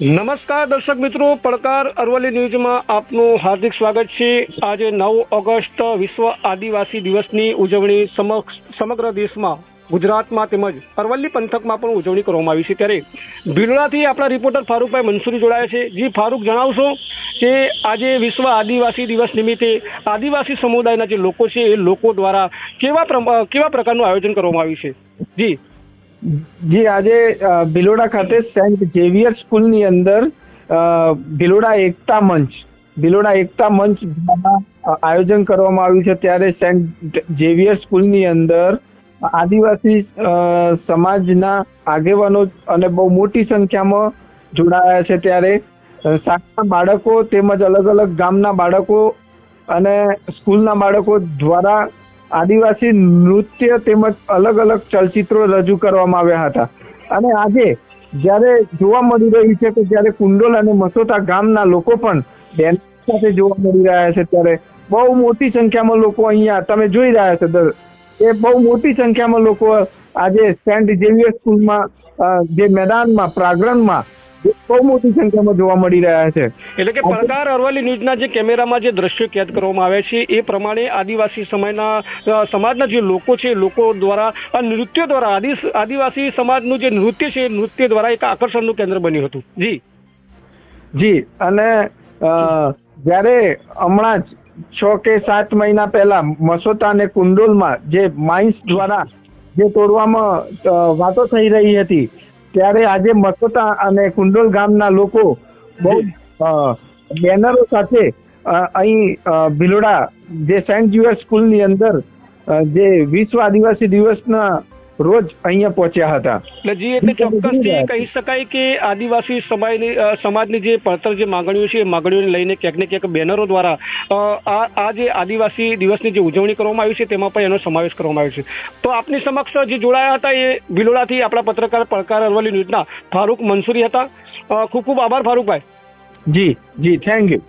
નમસ્કાર દર્શક મિત્રો, પડકાર અરવલ્લી ન્યૂઝમાં આપનું હાર્દિક સ્વાગત છે. આજે નવ ઓગસ્ટ વિશ્વ આદિવાસી દિવસની ઉજવણી સમગ્ર દેશમાં, ગુજરાતમાં તેમજ અરવલ્લી પંથકમાં પણ ઉજવણી કરવામાં આવી છે. ત્યારે ભીલોડાથી આપણા રિપોર્ટર ફારૂકભાઈ મંસૂરી જોડાયા છે. જી, ફારૂક, જણાવશો કે આજે વિશ્વ આદિવાસી દિવસ નિમિત્તે આદિવાસી સમુદાયના જે લોકો છે, એ લોકો દ્વારા કેવા કેવા પ્રકારનું આયોજન કરવામાં આવ્યું છે? જી. જી, આજે ભિલોડા ખાતે સેન્ટ ઝેવિયર સ્કૂલની અંદર ભિલોડા એકતા મંચ, ભિલોડા એકતા મંચ આયોજન કરવામાં આવ્યું છે. ત્યારે સેન્ટ ઝેવિયર સ્કૂલની અંદર, આદિવાસી સમાજના આગેવાનો અને બહુ મોટી સંખ્યામાં જોડાયા છે. ત્યારે શાળાના બાળકો તેમજ અલગ અલગ ગામના બાળકો અને સ્કૂલના બાળકો દ્વારા આદિવાસી નૃત્ય તેમજ અલગ અલગ ચલચિત્રો રજૂ કરવામાં આવ્યા હતા. અને આજે જ્યારે જોવા મળી રહ્યું છે કે જ્યારે કુંડોલ અને મસોતા ગામના લોકો પણ બેન સાથે જોવા મળી રહ્યા છે, ત્યારે બહુ મોટી સંખ્યામાં લોકો અહીંયા, તમે જોઈ રહ્યા છો એ બહુ મોટી સંખ્યામાં લોકો આજે સેન્ટ ઝેવિયર સ્કૂલમાં જે મેદાનમાં, પ્રાંગણમાં બહુ મોટી સંખ્યામાં જોવા મળી રહ્યા છે. એટલે કે પડકાર અરવલ્લી ન્યૂઝના જે કેમેરામાં જે દ્રશ્યો કેદ કરવામાં આવ્યા છે એ પ્રમાણે આદિવાસી સમયના સમાજના જે લોકો છે લોકો દ્વારા આ નૃત્ય દ્વારા આદિ આદિવાસી સમાજનું જે નૃત્ય છે એ નૃત્ય દ્વારા એક આકર્ષણનું કેન્દ્ર બન્યું હતું. જી. જી અને જ્યારે હમણાં જ છ કે સાત મહિના પહેલા મસોતા અને કુંડોલમાં જે માઇન્સ દ્વારા જે તોડવામાં વાતો થઈ રહી હતી ત્યારે આજે મસોતા અને કુંડોલ ગામના લોકો બહુ બેનરો સાથે અહીં ભીલોડા જે સેન્ટ જ્યુઅર સ્કૂલની અંદર જે વિશ્વ આદિવાસી દિવસના રોજ અહીંયા પહોંચ્યા હતા. એટલે જી એટલે ચોક્કસથી કહી શકાય કે આદિવાસી સમાજની સમાજની જે પડતર જે માંગણીઓ છે એ માંગણીઓને લઈને ક્યાંક ને ક્યાંક બેનરો દ્વારા આ આ જે આદિવાસી દિવસની જે ઉજવણી કરવામાં આવી છે તેમાં પણ એનો સમાવેશ કરવામાં આવ્યો છે. તો આપની સમક્ષ જે જોડાયા હતા એ ભિલોડાથી આપણા પત્રકાર પડકાર અરવલ્લી ન્યૂઝના ફારૂક મંસૂરી હતા. ખૂબ ખૂબ આભાર ફારૂકભાઈ. જી જી થેન્ક યુ.